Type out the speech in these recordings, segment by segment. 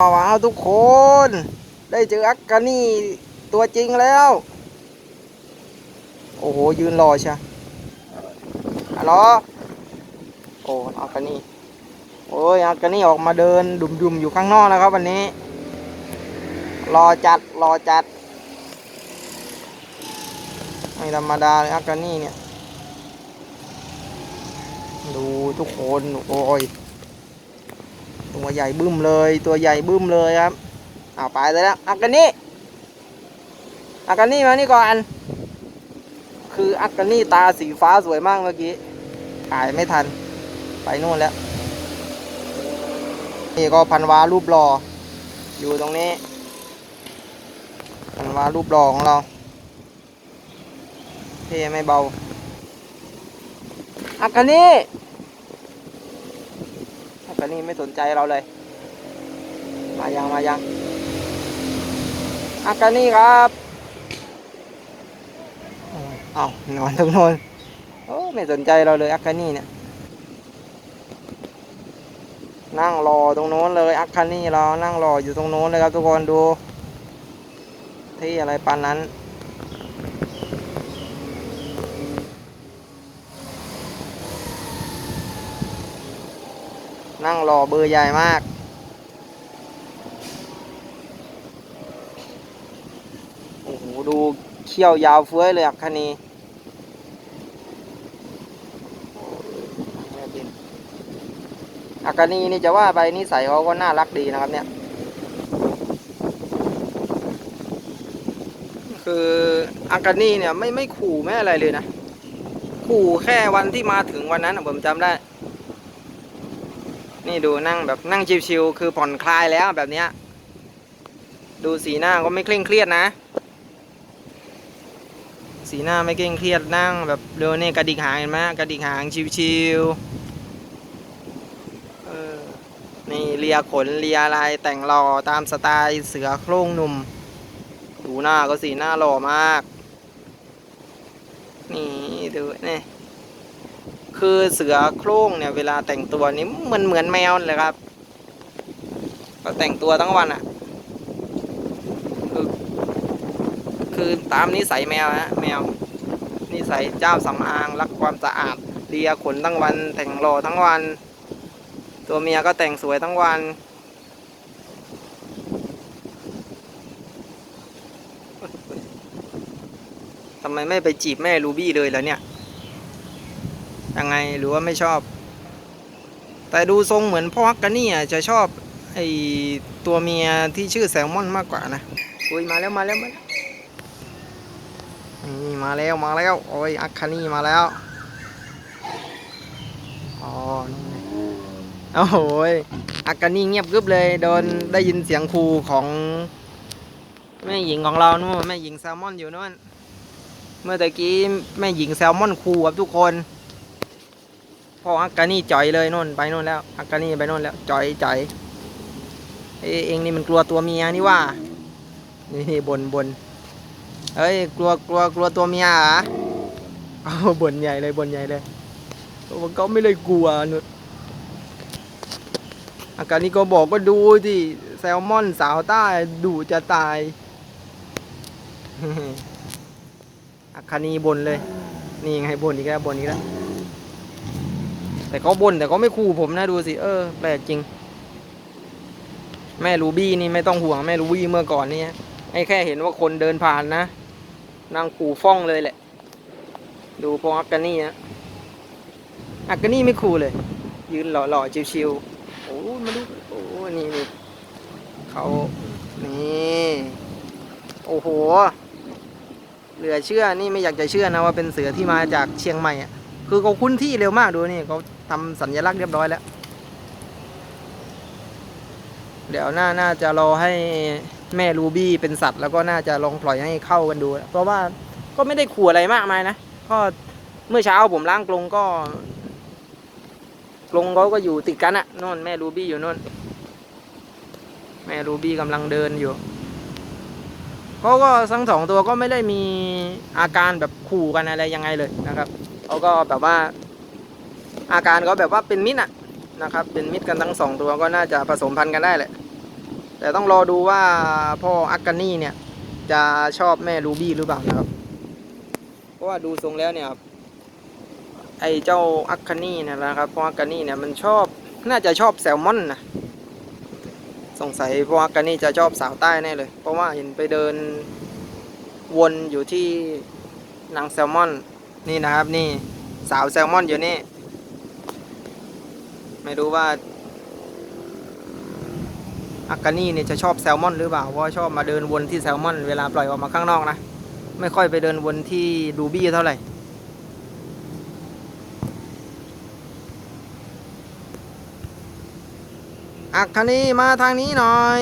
ว้าวทุกคน ได้เจออักกานี่ตัวจริงแล้ว โอ้โห ยืนรอใช่ฮัลโหลโอ้อักกานี่โอ้ยอักกานี่ออกมาเดินดุมๆอยู่ข้างนอกแล้วครับวันนี้ รอจัดรอจัด ไม่ธรรมดาเลยอักกานี่เนี่ย ดูทุกคน โอ้ย ตัวใหญ่บึ้มเลย ตัวใหญ่บึ้มเลยครับเอาไปเลยแล้วอักกันนี่อักกันนี่มานี่ก่อน คืออักกันนี่ตาสีฟ้าสวยมากเมื่อกี้ถ่ายไม่ทัน ไปนู่นแล้ว นี่ก็พันวารูปหล่ออยู่ตรงนี้ พันวารูปหล่อของเราเท่ไม่เบาอักกันนี่ อักกานี่ไม่สนใจเราเลย มายังมายังอักกานี่ครับเอานอนตรงโน้นโอ้ไม่สนใจเราเลยอักกานี่เนี่ย นั่งรอตรงโน้นเลยอักคานี่เรานั่งรออยู่ตรงโน้นเลยครับทุกคนดู ที่อะไรปานนั้น นั่งรอเบอร์ใหญ่มาก โอ้โห ดูเขี้ยวยาวเฟ้ยเลยอักคณีอักคณีนี่จะว่าไปนิสัยเขาก็น่ารักดีนะครับเนี่ย คืออักคณีเนี่ยไม่ไม่ขู่ไม่อะไรเลยนะ ขู่แค่วันที่มาถึงวันนั้นผมจำได้ นี่ดูนั่งแบบนั่งชิวๆคือผ่อนคลายแล้วแบบเนี้ย ดูสีหน้าก็ไม่เคร่งเครียดนะ สีหน้าไม่เคร่งเครียดนั่งแบบเร็วนี่กระดิกหางเห็นไหมกระดิกหางชิวๆเออนี่เลียขนเลียอะไรแต่งหล่อตามสไตล์เสือโคร่งหนุ่ม ดูหน้าก็สีหน้าหล่อมาก นี่ดูนี่ คือเสือโคร่งเนี่ยเวลาแต่งตัวนี้มือนเหมือนแมวเลยครับ ก็แต่งตัวทั้งวันอะ่ะคือคือตามนิสัยแมวฮะแมวนิสัยเจ้าสำอางรักความสะอาดเลียขนทั้งวัน แต่งหล่อทั้งวัน ตัวเมียก็แต่งสวยทั้งวันทำไมไม่ไปจีบแม่รูบี้เลยล่ะเนี่ย ยังไงหรือว่าไม่ชอบ แต่ดูทรงเหมือนพ่อฮักกันนี่อะจะชอบไอตัวเมียที่ชื่อแซลมอนมากกว่านะอุ้ยมาแล้วมาแล้วมาแล้วนี่มาแล้วมาแล้วโอ้ยอัคคานี่มาแล้วอ๋อนี่ไงโอ้โหยอัคคานี่เงียบกึบเลยโดนได้ยินเสียงครูของแม่หญิงของเรานู่นแม่หญิงแซลมอนอยู่นู่นเมื่อตะกี้แม่หญิงแซลมอนครูครับทุกคน ออักกานี่จ่อยเลยนู่นไปนู่นแล้วอักกานี่ไปนู่นแล้วจ่อยจ่อยเอ้เองนี่มันกลัวตัวเมียนี่ว่านี่นี่บนบนเฮ้ยกลัวกลัวกลัวตัวเมียเหรอเอาบนใหญ่เลยบนใหญ่เลยมันก็ไม่เลยกลัวนุนอากานี่ก็บอกก็ดูสิแซลมอนสาวใต้ดูจะตายอักคานีบนเลย นี่ไงบนอีกแล้วบนอีกแล้ว แต่เขาบ่นแต่เขาไม่ขู่ผมนะดูสิ เออแปลกจริง แม่รูบี้นี่ไม่ต้องห่วงแม่รูบี้เมื่อก่อนนี่ไอ้แค่เห็นว่าคนเดินผ่านนะนางขู่ฟ้องเลยแหละ ดูพออักกานี่นะอักกานี่ไม่ขู่เลย ยืนหล่อๆชิวๆโอ้มาดูโอ้นี่นี่เขานี่โอ้โหเหลือเชื่อนี่ไม่อยากจะเชื่อนะว่าเป็นเสือที่มาจากเชียงใหม่อะคือเขาคุ้นที่เร็วมากดูนี่เขา ทำสัญลักษณ์เรียบร้อยแล้ว เดี๋ยวน่าน่าจะรอให้แม่รูบี้เป็นสัตว์ แล้วก็น่าจะลองปล่อยให้เข้ากันดู เพราะว่าก็ไม่ได้ขู่อะไรมากมายนะก็เมื่อเช้าผมล้างกรงก็กรงเขาก็อยู่ติดกันอะโน่นแม่รูบี้อยู่โน่นแม่รูบี้กำลังเดินอยู่เขาก็ทั้งสองตัวก็ไม่ได้มีอาการแบบขู่กันอะไรยังไงเลยนะครับเขาก็แบบว่า อาการเขาแบบว่าเป็นมิตรอะนะครับ เป็นมิตรกันทั้งสองตัวก็น่าจะผสมพันธุ์กันได้แหละ แต่ต้องรอดูว่าพ่ออักกานี่เนี่ย จะชอบแม่รูบี้หรือเปล่านะครับ เพราะว่าดูทรงแล้วเนี่ยครับไอเจ้าอักกานี่เนี่ยนะครับพ่ออักกานี่เนี่ยมันชอบน่าจะชอบแซลมอนนะสงสัยพ่ออักกานี่จะชอบสาวใต้แน่เลย เพราะว่าเห็นไปเดินวนอยู่ที่นางแซลมอน นี่นะครับนี่สาวแซลมอนอยู่นี่ ไม่รู้ว่าอากานี่เนี่ยจะชอบแซลมอนหรือเปล่าเพราะชอบมาเดินวนที่แซลมอนเวลาปล่อยออกมาข้างนอกนะ ไม่ค่อยไปเดินวนที่ดูบี้เท่าไหร่อักคานี่มาทางนี้หน่อย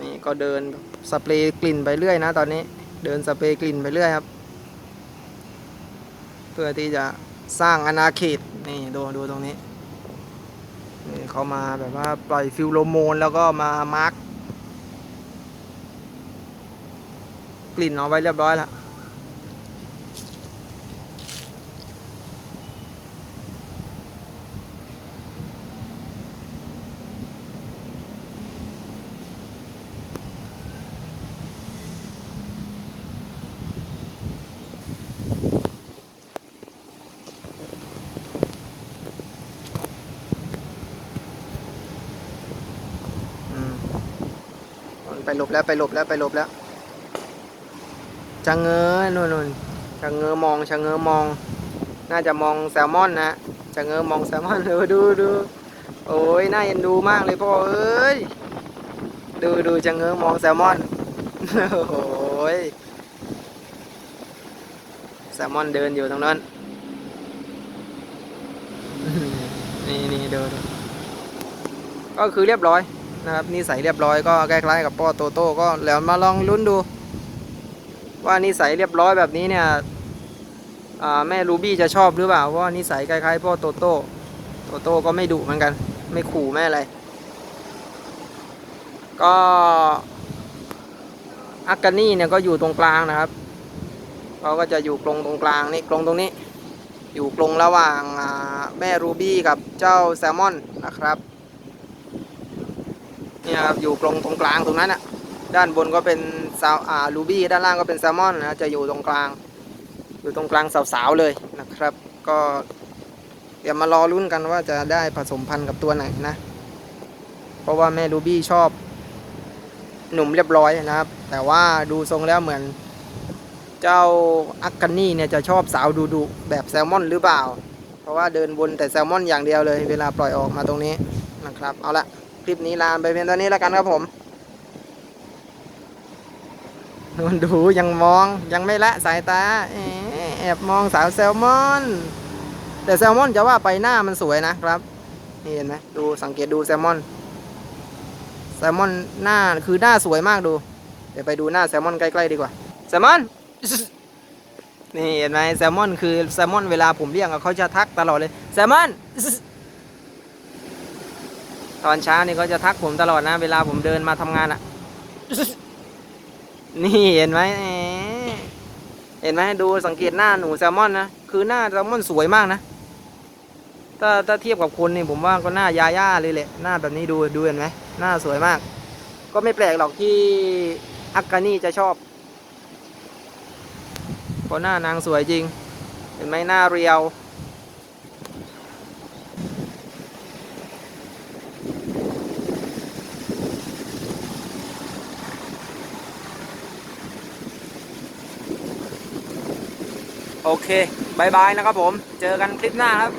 นี่ก็เดินสเปรย์กลิ่นไปเรื่อยนะ ตอนนี้เดินสเปรย์กลิ่นไปเรื่อยครับ เพื่อที่จะสร้างอาณาเขตนี่ดูดูตรงนี้ นี่เขามาแบบว่าปล่อยฟิวโลโมนแล้วก็มามาร์กกลิ่นเอาไว้เรียบร้อยแล้ว ไปหลบแล้วไปหลบแล้วไปหลบแล้วชะเง้อนู่นนู่นชะเง้อมองชะเง้อมอง น่าจะมองแซลมอนนะชะเง้อมองแซลมอนดูดูดูโอ้ยน่าเอ็นดูมากเลยพ่อเอ้ยดูดูชะเง้อมองแซลมอนโอ้ยแซลมอนเดินอยู่ตรงนั้นนี่นี่เดินก็คือเรียบร้อย นะครับนิสัยเรียบร้อยก็ใกล้ายๆกับพ่อโตโต้ก็แล้วมาลองลุ้นดู ว่านิสัยเรียบร้อยแบบนี้เนี่ยแม่รูบี้จะชอบหรือเปล่าเพราะว่านิสัยคล้ายๆพ่อโตโต้โตโต้ก็ไม่ดุเหมือนกัน ไม่ขู่แม่อะไรก็อักกานี่เนี่ยก็อยู่ตรงกลางนะครับเขาก็จะอยู่กรงตรงกลางนี่กรงตรงนี้ อยู่กรงระหว่างแม่รูบี้กับเจ้าแซลมอนนะครับ เนี่ยครับอยู่ตรงตรงกลางตรงนั้นอะด้านบนก็เป็นซาวอ่าลูบี้ด้านล่างก็เป็นแซลมอนนะจะอยู่ตรงกลาง อยู่ตรงกลางสาวๆเลยนะครับ ก็เดี๋ยวมารอลุ้นกันว่าจะได้ผสมพันธุ์กับตัวไหนนะ เพราะว่าแม่ลูบี้ชอบหนุ่มเรียบร้อยนะครับ แต่ว่าดูทรงแล้วเหมือนเจ้าอักกันนี่เนี่ยจะชอบสาวดูดุๆแบบแซลมอนหรือเปล่า เพราะว่าเดินบนแต่แซลมอนอย่างเดียวเลย เวลาปล่อยออกมาตรงนี้นะครับ เอาละ ลิปนี้ลาไปเพียงเท่านี้แล้วกันครับผมนนดูยังมองยังไม่ละสายตาแอบมองสาวแซลมอน แต่แซลมอนจะว่าไปหน้ามันสวยนะครับนี่เห็นไหมดูสังเกตดูแซลมอน แซลมอนหน้าคือหน้าสวยมากดู เดี๋ยวไปดูหน้าแซลมอนใกล้ๆดีกว่าแซลมอนนี่เห็นไหมแซลมอนคือแซลมอนเวลาผมเรียกเขาจะทักตลอดเลยแซลมอน ตอนเช้านี่เขาจะทักผมตลอดนะ เวลาผมเดินมาทำงานอะ่ะ นี่เห็นไหมแหมเห็นไหมดูสังเกตหน้าหนูแซลมอนนะ คือหน้าแซลมอนสวยมากนะ ถ้าถ้าเทียบกับคนนี่ผมว่าก็หน้ายาย่าเลยแหละ หน้าแบบนี้ดูดูเห็นไหมหน้าสวยมาก ก็ไม่แปลกหรอกที่อักกานี่จะชอบเพราะหน้านางสวยจริง เห็นไหมหน้าเรียว โอเคบายบายนะครับผม เจอกันคลิปหน้าครับ